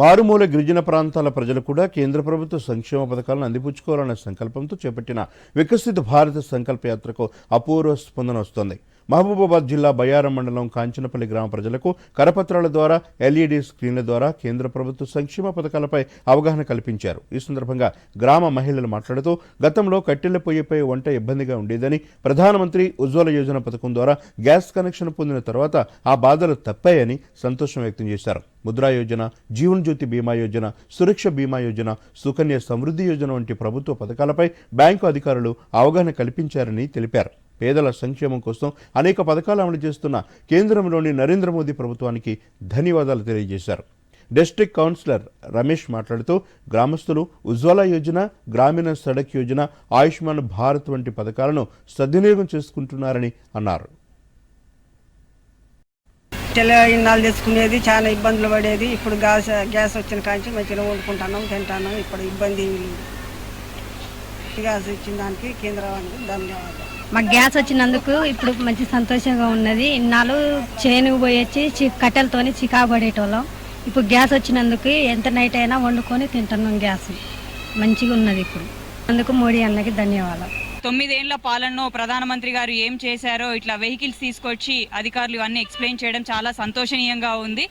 మారుమూల గిరిజన ప్రాంతాల ప్రజలు కూడా కేంద్ర ప్రభుత్వ సంక్షేమ పథకాలను అందిపుచ్చుకోవాలనే సంకల్పంతో చేపట్టిన వికసిత భారత సంకల్ప యాత్రకు అపూర్వ స్పందన వస్తోంది. మహబూబాబాద్ జిల్లా బయ్యారం మండలం కాంచనపల్లి గ్రామ ప్రజలకు కరపత్రాల ద్వారా ఎల్ఈడి స్క్రీన్ల ద్వారా కేంద్ర ప్రభుత్వ సంక్షేమ పథకాలపై అవగాహన కల్పించారు. ఈ సందర్భంగా గ్రామ మహిళలు మాట్లాడుతూ గతంలో కట్టెల పొయ్యిపై వంట ఇబ్బందిగా ఉండేదని ప్రధానమంత్రి ఉజ్వల యోజన పథకం ద్వారా గ్యాస్ కనెక్షన్ పొందిన తర్వాత ఆ బాధలు తప్పాయని సంతోషం వ్యక్తం చేశారు. ముద్రా యోజన జీవన్ జ్యోతి బీమా యోజన సురక్ష బీమా యోజన సుకన్య సమృద్ధి యోజన వంటి ప్రభుత్వ పథకాలపై బ్యాంకు అధికారులు అవగాహన కల్పించారని తెలిపారు. పేదల సంక్షేమం కోసం అనేక పథకాలు అమలు చేస్తున్న కేంద్రంలోని నరేంద్ర మోదీ ప్రభుత్వానికి ధన్యవాదాలు తెలియజేశారు. డిస్ట్రిక్ట్ కౌన్సిలర్ రమేష్ మాట్లాడుతూ గ్రామస్తులు ఉజ్వల యోజన గ్రామీణ సడక్ యోజన ఆయుష్మాన్ భారత్ వంటి పథకాలను సద్వినియోగం చేసుకుంటున్నారని అన్నారు. తెల్ల ఇన్నాళ్ళు తెచ్చుకునేది చాలా ఇబ్బందులు పడేది. ఇప్పుడు గ్యాస్ గ్యాస్ వచ్చిన కాంచి మంచిగా వండుకుంటున్నాం తింటాను ఇప్పుడు ఇబ్బంది గ్యాస్ ఇచ్చిన దానికి కేంద్రానికి ధన్యవాదాలు. మాకు గ్యాస్ వచ్చినందుకు ఇప్పుడు మంచి సంతోషంగా ఉన్నది. ఇన్నాళ్ళు చేను పోయొచ్చి చి- కట్టెలతోని చికాబడేటోళ్ళం ఇప్పుడు గ్యాస్ వచ్చినందుకు ఎంత నైట్ అయినా వండుకొని తింటున్నాం గ్యాస్. మంచిగా ఉన్నది ఇప్పుడు. అందుకు మోడీ అన్నకి ధన్యవాదాలు. తొమ్మిదేళ్ళ పాలనలో ప్రధానమంత్రి గారు ఏం చేశారో ఇట్లా వెహికల్స్ తీసుకొచ్చి అధికారులు అన్నీ ఎక్స్ప్లెయిన్ చేయడం చాలా సంతోషనీయంగా ఉంది.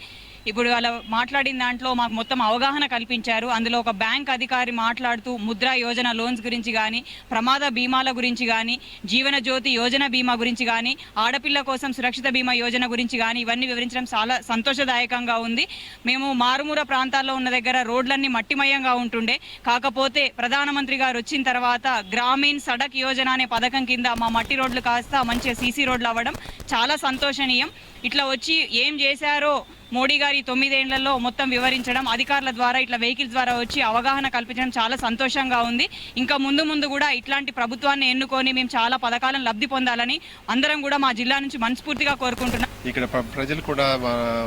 ఇప్పుడు అలా మాట్లాడిన దాంట్లో మాకు మొత్తం అవగాహన కల్పించారు. అందులో ఒక బ్యాంక్ అధికారి మాట్లాడుతూ ముద్రా యోజన లోన్స్ గురించి కానీ ప్రమాద బీమాల గురించి కానీ జీవన జ్యోతి యోజన బీమా గురించి కానీ ఆడపిల్ల కోసం సురక్షిత బీమా యోజన గురించి కానీ ఇవన్నీ వివరించడం చాలా సంతోషదాయకంగా ఉంది. మేము మారుమూల ప్రాంతాల్లో ఉన్న దగ్గర రోడ్లన్నీ మట్టిమయంగా ఉంటుండే. కాకపోతే ప్రధానమంత్రి గారు వచ్చిన తర్వాత గ్రామీణ్ సడక్ యోజన అనే పథకం కింద మా మట్టి రోడ్లు కాస్త మంచిగా సీసీ రోడ్లు అవ్వడం చాలా సంతోషనీయం. ఇట్లా వచ్చి ఏం చేశారో మోడీ గారు తొమ్మిదేళ్ళలో మొత్తం వివరించడం అధికారుల ద్వారా ఇట్లా వెహికల్స్ ద్వారా వచ్చి అవగాహన కల్పించడం చాలా సంతోషంగా ఉంది. ఇంకా ముందు ముందు కూడా ఇట్లాంటి ప్రభుత్వాన్ని ఎన్నుకొని మేము చాలా పథకాలను లబ్ధి పొందాలని అందరం కూడా మా జిల్లా నుంచి మనస్ఫూర్తిగా కోరుకుంటున్నాం. ఇక్కడ ప్ర- ప్రజలు కూడా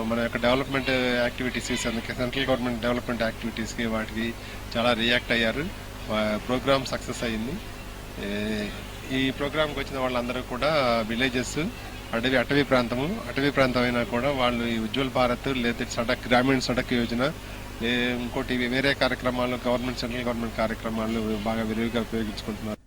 మన- యొక్క development activities central government development యాక్టివిటీస్కి వాటికి చాలా రియాక్ట్ అయ్యారు. ప్రోగ్రామ్ సక్సెస్ అయ్యింది. ఈ ప్రోగ్రామ్కి వచ్చిన వాళ్ళందరూ కూడా విలేజెస్ అటవీ అటవీ ప్రాంతము. అటవీ ప్రాంతం అయినా కూడా వాళ్ళు ఈ ఉజ్వల్ భారత్ లేదా సడక్ గ్రామీణ సడక్ యోజన ఇంకోటి వేరే కార్యక్రమాలు గవర్నమెంట్ సెంట్రల్ గవర్నమెంట్ కార్యక్రమాలు బాగా విరివిగా ఉపయోగించుకుంటున్నారు.